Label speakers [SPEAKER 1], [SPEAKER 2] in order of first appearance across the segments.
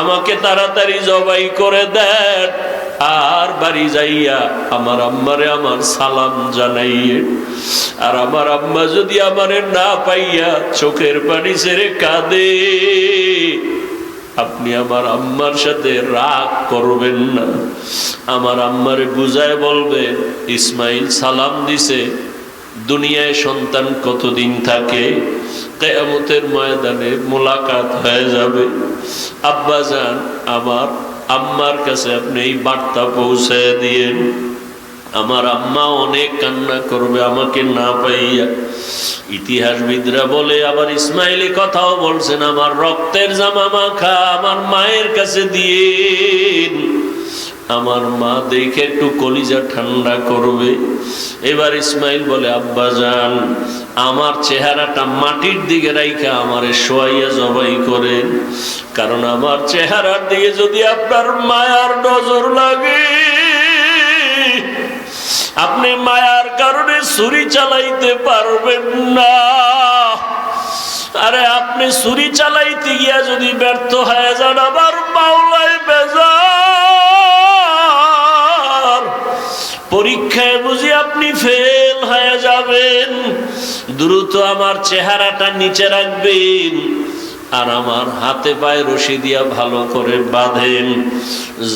[SPEAKER 1] আমাকে তাড়াতাড়ি জবাই করে দেন। আর বাড়ি যাইয়া আমার আম্মারে আমার সালাম জানাইয়ে, আর আমার আম্মা যদি আমারে না পাইয়া চোখের পানি ছেড়ে কাঁদে, আপনি আমার আম্মার সাথে রাগ করবেন না। আমার আম্মারে বুঝায় বলবে, ইসমাইল সালাম দিছে, দুনিয়ায় সন্তান কতদিন থাকে? কেয়ামতের ময়দানে মোলাকাত হয়ে যাবে। আব্বা যান আমার আম্মার কাছে আপনি এই বার্তা পৌঁছে দিয়েন। আমার আম্মা অনেক কান্না করবে, আমাকে না পাইয়া। ইতিহাসবিদরা বলে, আবার ইসমাইলি কথাও বলছেন, আমার রক্তের জামা মাখা আমার মায়ের কাছে দিয়ে আমার মা দেখে একটু কলিজা ঠান্ডা করবে। এবার ইসমাইল বলে, আব্বা যান আমার চেহারাটা মাটির দিকে রাইখা আমারে শোয়াইয়া জবাই করেন কারণ আমার চেহারার দিকে যদি আপনার মায়ার নজর লাগে, আপনি মায়ার কারণে ছুরি চালাইতে পারবেন না। আরে আপনি ছুরি চালাইতে গিয়া যদি ব্যর্থ হয়ে যান আবার মাওলাই বেজার। পরীক্ষায় বুঝি আপনি ফেল। হয়ে যাবেন। দ্রুত আমার চেহারাটা নিচে রাখবেন। আর আমার হাতে পায়ে রশি দিয়া ভালো করে বাঁধেন।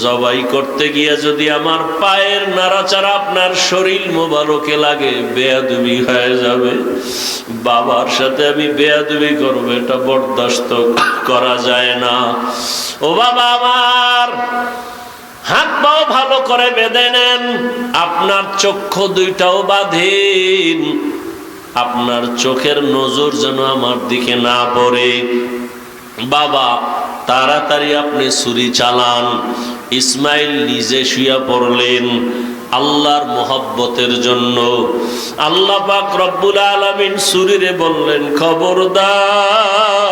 [SPEAKER 1] জবাই করতে গিয়া যদি আমার পায়ের নাড়াচাড়া আপনার শরীর মোবারকে লাগে, বেয়াদুবি হয়ে যাবে। বাবার সাথে আমি বেয়াদুবি করব, এটা বরদাস্ত করা যায় না। ও বাবা আমার হাত পাও ভালো করে বেঁধে নেন। আপনার চক্ষু দুইটাও বাঁধেন। আপনার চোখের নজর যেন আমার দিকে না পড়ে। বাবা, তাড়াতাড়ি আপনি ছুরি চালান। ইসমাইল নিজে শুয়ে পড়লেন আল্লাহর মোহব্বতের জন্য। আল্লাহ পাক রব্বুল আলমিন সুরিরে বললেন, খবরদার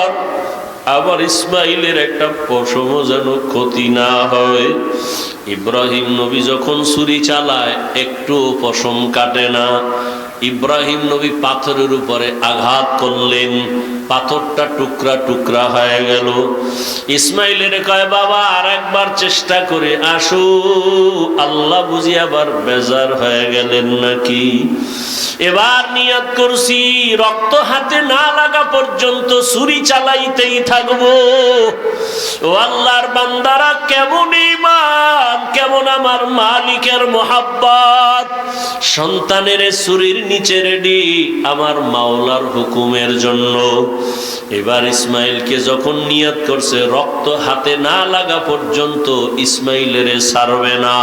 [SPEAKER 1] আবার ইসমাইলের একটা পশম যেন ক্ষতি না হয়। ইব্রাহিম নবী যখন ছুরি চালায় একটু পশম কাটে না। ইব্রাহিম নবী পাথরের উপরে আঘাত করলেন। পাথরটা টুকরা টুকরা হয়ে গেল। ইসমাইলের কয়, বাবা আর একবার চেষ্টা করে আসো। আল্লাহ বুঝি আবার বেজার হয়ে গেলেন নাকি? এবার নিয়ত করছি, রক্ত হাতে না লাগা পর্যন্ত ছুরি চালাইতেই থাকব। ও আল্লাহর বান্দারা, কেমন ইমান কেমন আমার মালিকের মোহাব্বত। সন্তানের ছুরির নিচে রেডি আমার মাওলার হুকুমের জন্য। এবার ইসমাইলকে যখন নিয়ত করছে, রক্ত হাতে না লাগা পর্যন্ত ইসমাইলের সারবে না।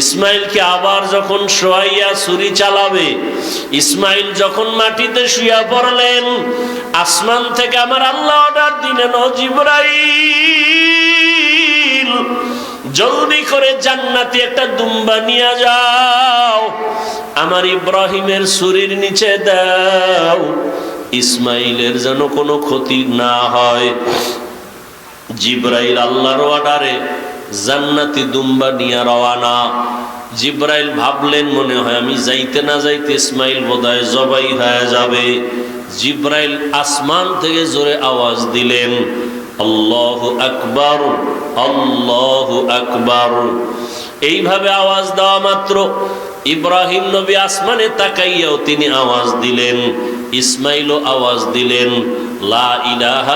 [SPEAKER 1] ইসমাইলকে আবার যখন শোয়াইয়া ছুরি চালাবে, ইসমাইল যখন মাটিতে শুয়া পড়লেন, আসমান থেকে আমার আল্লাহ অর্ডার দিলেন অজিবরাইল জলদি করে জান্নাতি একটা দুম্বা নিয়ে যাও। আমার ইব্রাহিমের শরীর নিচে দাও। ইসমাইলের যেন কোনো ক্ষতি না হয়। জিব্রাইল আল্লাহর অর্ডারে জান্নাতি দুম্বা নিয়ে রওয়ানা জিব্রাইল ভাবলেন, মনে হয় আমি যাইতে না যাইতে ইসমাইল বোধহয় জবাই হয়ে যাবে। জিব্রাইল আসমান থেকে জোরে আওয়াজ দিলেন, আল্লাহ আকবর আল্লাহ আকবর। এইভাবে আওয়াজ দেওয়া মাত্র ইব্রাহিম নবী আসমানে তাকাইয়াও তিনি আওয়াজ দিলেন, ইসমাইলও আওয়াজ দিলেন, লা ইলাহা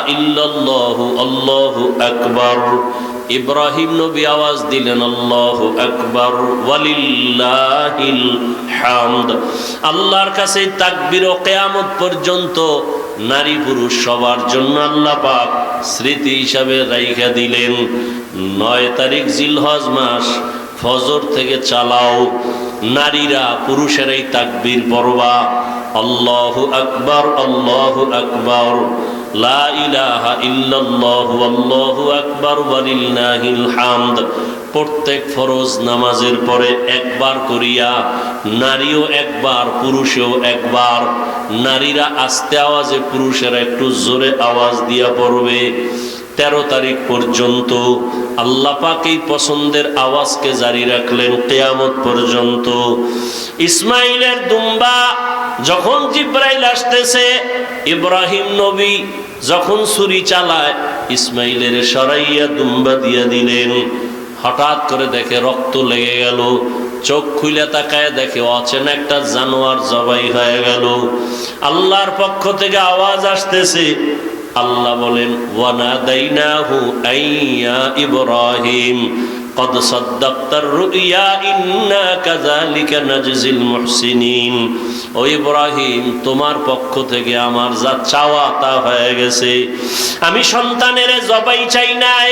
[SPEAKER 1] ইব্রাহিম নবী আওয়াজ দিলেন, আল্লাহু আকবার আল্লাহর কাছে তাকবীর ও কিয়ামত পর্যন্ত নারী পুরুষ সবার জন্য আল্লাহ পাক স্মৃতি হিসাবে রাইখা দিলেন। নয় তারিখ জিলহজ মাস, ফজর থেকে চালাও। নারীরা পুরুষেরাই তাকবীর পড়বা। আল্লাহু আকবার আল্লাহু আকবার। প্রত্যেক ফরজ নামাজের পরে একবার করিয়া নারীও একবার, পুরুষেও একবার। নারীরা আস্তে আওয়াজে পুরুষেরা একটু জোরে আওয়াজ দিয়া পড়বে। তেরো তারিখ পর্যন্ত আল্লাহ পাক এই পছন্দের আওয়াজকে জারি রাখলেন কেয়ামত পর্যন্ত। ইসমাইলের দুম্বা যখন জিব্রাইল আসতেছে, ইব্রাহিম নবী যখন ছুরি চালায়, ইসমাইলের সরাইয়া দুম্বা দিয়া দিলেন। হঠাৎ করে দেখে রক্ত লেগে গেল, চোখ খুলে তাকায় দেখে অচেনা একটা জানোয়ার জবাই হয়ে গেল। আল্লাহর পক্ষ থেকে আওয়াজ আসতেছে আল্লাহ বলেন ওয়ানা দাইনাহু আইয়া ইব্রাহিম قد صدقت الرؤيا إنا كذلك نجزي المحسنين ও ইব্রাহিম তোমার পক্ষ থেকে আমার যা চাওয়া তা হয়ে গেছে আমি সন্তানের জবাই চাই নাই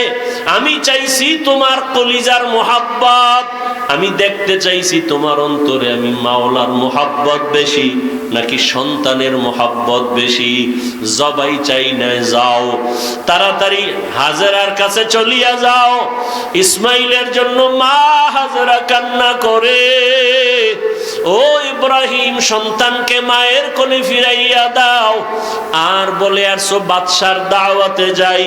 [SPEAKER 1] আমি চাইছি তোমার কলিজার মোহাব্বত আমি দেখতে চাইছি তোমার অন্তরে আমি মাওলার মোহাব্বত বেশি, নাকি সন্তানের মোহাব্বত বেশি। জবাই চাই না, যাও। তাড়াতাড়ি হাজারার কাছে চলিয়া যাও। ইসমাইলের জন্য মা হাজারা কান্না করে। ও ইব্রাহিম, সন্তানকে মায়ের কোলে ফিরাইয়া দাও। আর বলে আসো বাদশার দাওয়াতে যাই।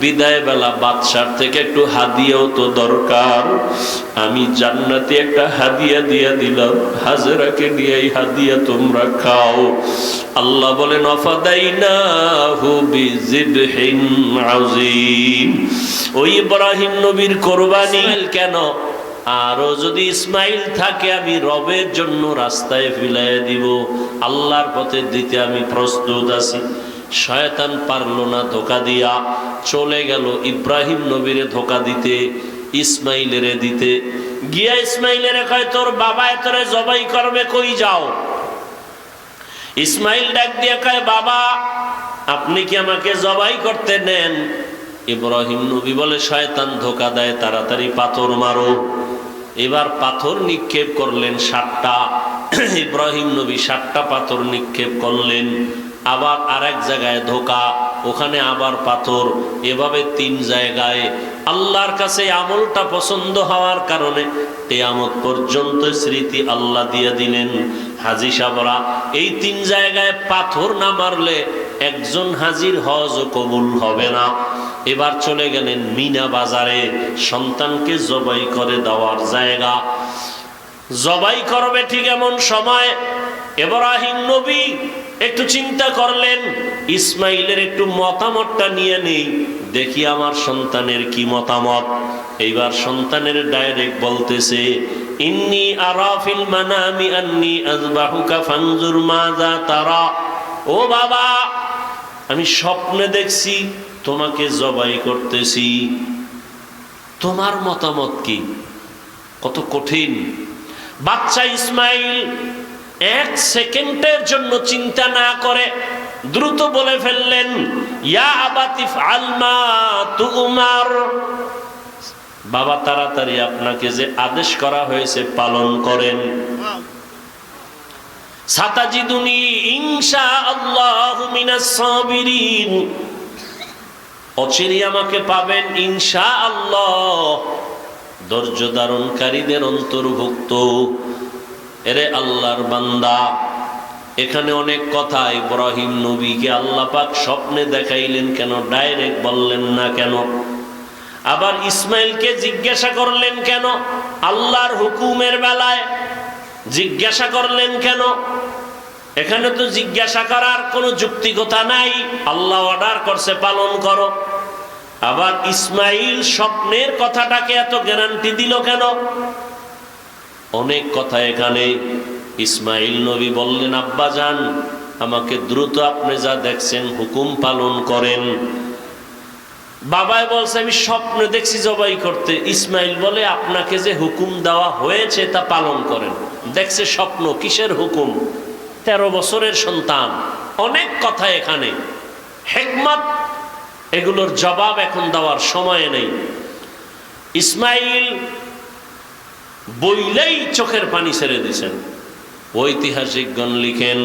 [SPEAKER 1] বিদায় বেলা বাদশার থেকে একটু হাদিয়াও তো দরকার। আমি জান্নাতে একটা হাদিয়া দিয়া দিলাম। হাজরাকে নিয়ে এই হাদিয়া তোমরা খাও। আল্লাহ বলেন অফাদাইনা ওই ইব্রাহিম নবীর কোরবানি কেন? আরও যদি ইসমাইল থাকে, আমি রবের জন্য রাস্তায় ফিলাই দিব। আল্লাহর পথে দিতে আমি প্রস্তুত আছি। শয়তান পারল না ধোকা দিয়া। চলে গেল ইব্রাহিম নবীরে ধোকা দিতে, ইসমাইলেরে দিতে। গিয়া ইসমাইলেরে কয়, তোর বাবা তোরে জবাই করবে, কই যাও? ইসমাইল ডাক দিয়ে কয়, বাবা, আপনি কি আমাকে জবাই করতে নেন? ইব্রাহিম নবী বলে, শয়তান ধোকা দেয়, তাড়াতাড়ি পাথর মারো। এবার পাথর নিক্ষেপ করলেন সাতটা। ইব্রাহিম নবী সাতটা পাথর নিক্ষেপ করলেন। আবার আরেক জায়গায় ধোকা, ওখানে আবার পাথর, এভাবে তিন জায়গায়। আল্লাহর কাছে আমলটা পছন্দ হওয়ার কারণে তেয়ামত পর্যন্ত স্মৃতি আল্লাহ দিয়ে দিলেন। হাজি সাবরা, এই তিন জায়গায় পাথর না মারলে একজন হাজির হজ কবুল হবে না। এবার চলে গেলেন মিনা বাজারে। সন্তানকে জবাই করে দেওয়ার জায়গা। জবাই করবে ঠিক এমন সময়। এব্রাহিম নবী একটু চিন্তা করলেন, ইসমাইলের একটু মতামতটা নিয়ে নেই। দেখি আমার সন্তানের কি মতামত। এইবার সন্তানের ডাইরেক্ট বলতেছে, ইন্নি আরাফিল মানামি আন্নি আজবাহুকা ফানজুর মাজা তারা। ও বাবা, আমি স্বপ্নে দেখছি তোমাকে জবাই করতেছি। তোমার মতামত কি? কত কঠিন। বাচ্চা ইসমাইল এক সেকেন্ডের জন্য চিন্তা না করে দ্রুত বলে ফেললেন আলমা বাবা তাড়াতাড়ি আপনাকে যে আদেশ করা হয়েছে পালন করেন। সাতাজিদুনি ইনশা আল্লাহ মিনাস সাবিরিন। অচিরি আমাকে পাবেন ইনশা আল্লাহ ধৈর্য ধারণকারীদের অন্তর্ভুক্ত। এরে আল্লাহর বান্দা, এখানে অনেক কথা ইব্রাহিম নবীকে আল্লাহ পাক স্বপ্নে দেখাইলেন কেন, ডাইরেক্ট বললেন না কেন? আবার ইসমাইলকে জিজ্ঞাসা করলেন কেন? আল্লাহর হুকুমের বেলায় জিজ্ঞাসা করলেন কেন? এখানে তো জিজ্ঞাসা করার কোনো যুক্তিকতা নাই। আল্লাহ অর্ডার করছে, পালন করো। আবার ইসমাইল স্বপ্নের কথাটাকে এত গ্যারান্টি দিল কেন? অনেক কথা এখানে। ইসমাইল নবী বললেন, আব্বা যান, আমাকে দ্রুত আপনি যা দেখছেন হুকুম পালন করেন। বাবাই বলছে, আমি স্বপ্নে দেখছি জবাই করতে। ইসমাইল বলে, আপনাকে যে হুকুম দেওয়া হয়েছে তা পালন করেন। দেখছে স্বপ্ন, কিসের হুকুম? তেরো বছরের সন্তান। অনেক কথা এখানে। হেকমত এগুলোর জবাব এখন দেওয়ার সময় নেই। ইসমাইল বইলেই চোখের পানি ছেড়ে দিছেন ঐতিহাসিকগণ লিখেন,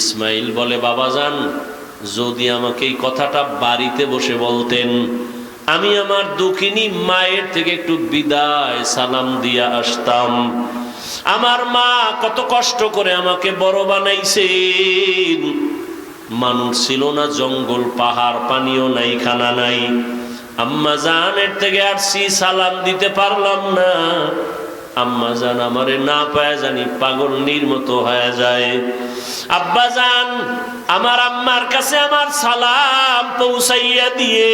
[SPEAKER 1] ইসমাইল বলে বাবাজান যদি আমাকে এই কথাটা বাড়িতে বসে বলতেন, আমি আমার দুঃখিনী মায়ের থেকে একটু বিদায় সালাম দিয়া আসতাম। আমার মা কত কষ্ট করে আমাকে বড় বানাইছেন। মানুষ ছিল না, জঙ্গল, পাহাড়, পানিও নাই, খানা নাই। আম্মা জানের থেকে আসছি সালাম দিতে পারলাম না। আম্মা জান আমারে না পায় জানি পাগল নির্মত হয়ে যায়। আব্বা জান, আমার আম্মার কাছে আমার সালাম পৌঁছাইয়া দিয়ে